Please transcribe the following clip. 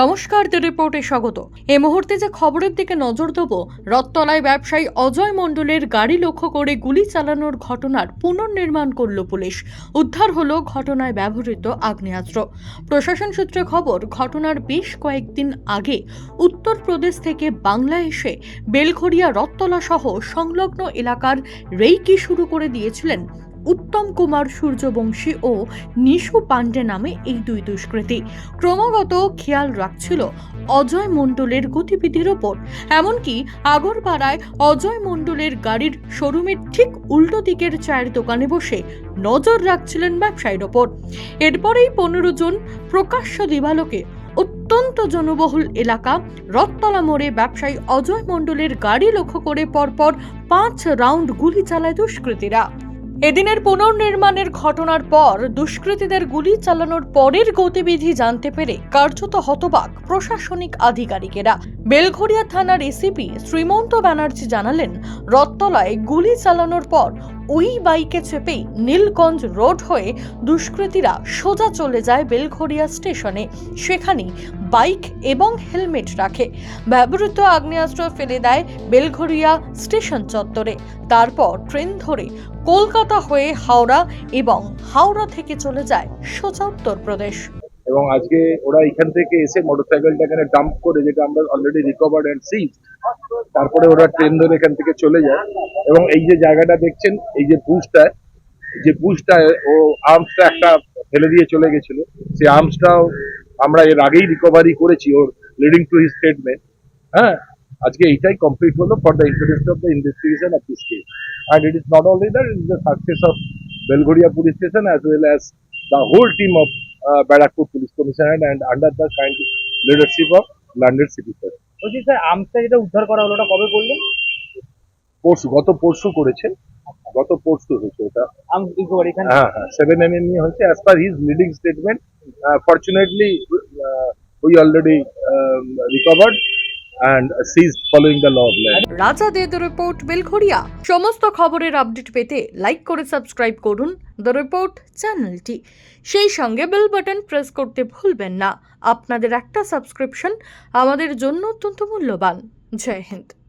নমস্কার দ্য রিপোর্টে স্বাগত। এ মুহূর্তে যে খবরের দিকে নজর দেব রথতলায় ব্যবসায়ী অজয় মণ্ডলের গাড়ি লক্ষ্য করে গুলি চালানোর ঘটনার পুনর্নির্মাণ করল পুলিশ। উদ্ধার হলো ঘটনায় ব্যবহৃত আগ্নেয়াস্ত্র। প্রশাসন সূত্রে খবর, ঘটনার বেশ কয়েকদিন আগে উত্তরপ্রদেশ থেকে বাংলা এসে বেলঘরিয়া রথতলা সহ সংলগ্ন এলাকার রেইকি শুরু করে দিয়েছিলেন উত্তম কুমার সূর্যবংশী ও নিশু পাণ্ডে নামে এই দুই দুষ্কৃতী। ক্রমাগত খেয়াল রাখছিল অজয় মণ্ডলের গতিবিধির ওপর। এমনকি আগরপাড়ায় অজয় মণ্ডলের গাড়ির শোরুমের ঠিক উল্টো দিকের চায়ের দোকানে বসে নজর রাখছিলেন ব্যবসায়ীর ওপর। এরপরেই পনেরো জন প্রকাশ্য দিবালোকে অত্যন্ত জনবহুল এলাকা রথতলা মোড়ে ব্যবসায়ী অজয় মণ্ডলের গাড়ি লক্ষ্য করে পরপর পাঁচ রাউন্ড গুলি চালায় দুষ্কৃতীরা। এদিনের পুনর্নির্মাণের ঘটনার পর দুষ্কৃতীদের গুলি চালানোর পরের গতিবিধি জানতে পেরে কার্যত হতবাক প্রশাসনিক আধিকারিকেরা। বেলঘরিয়া থানার এসিপি শ্রীমন্ত ব্যানার্জি জানালেন রত্তলায় গুলি চালানোর পর ওই বাইকে চেপেই নীলগঞ্জ রোড হয়ে দুষ্কৃতীরা সোজা চলে যায় বেলঘরিয়া স্টেশনে। সেখানেই বাইক এবং হেলমেট রাখে। ব্যবহৃত আগ্নেয়াস্ত্র ফেলে দেয় বেলঘরিয়া স্টেশন চত্বরে। তারপর ট্রেন ধরে কলকাতা হয়ে হাওড়া এবং হাওড়া থেকে চলে যায় সোজা উত্তরপ্রদেশ এবং আজকে ওরা এখান থেকে এসে মোটরসাইকেলটা এখানে ডাম্প করে, যেটা আমরা অলরেডি রিকভার অ্যান্ড সিজ তারপরে ওরা ট্রেন ধরে এখান থেকে চলে যায়। এবং এই যে জায়গাটা দেখছেন, এই যে বুশটা যে বুশটা ও আর্মসটা একটা ফেলে দিয়ে চলে গেছিল। সেই আর্মসটাও আমরা এর আগেই রিকভারি করেছি ওর লিডিং টু হিজ স্টেটমেন্ট হ্যাঁ আজকে এইটাই কমপ্লিট হলো for the interest of the investigation of this case and it is not only that it is the success of Belgharia police station as well as the whole team of uh, police Police Commissioner and under the kind leadership of city City Fair. বলছি sir আমটা যেটা উদ্ধার করা হলো ওটা কবে করলেন? পরশু গত পরশু করেছেন। গত পরশু হয়েছে ওটা। আমস রিকভারি এখানে? হ্যাঁ হ্যাঁ সেভেন এম এম নিয়ে হয়েছে as per his leading statement fortunately we already recovered and ceased following the law of land. রাজা দে দ্য রিপোর্ট বেলঘরিয়া সমস্ত খবরের আপডেট পেতে লাইক করে সাবস্ক্রাইব করুন দ্য রিপোর্ট চ্যানেলটি। সেই সঙ্গে বেল বাটন প্রেস করতে ভুলবেন না। আপনাদের একটা সাবস্ক্রিপশন আমাদের জন্য অত্যন্ত মূল্যবান। জয় হিন্দ।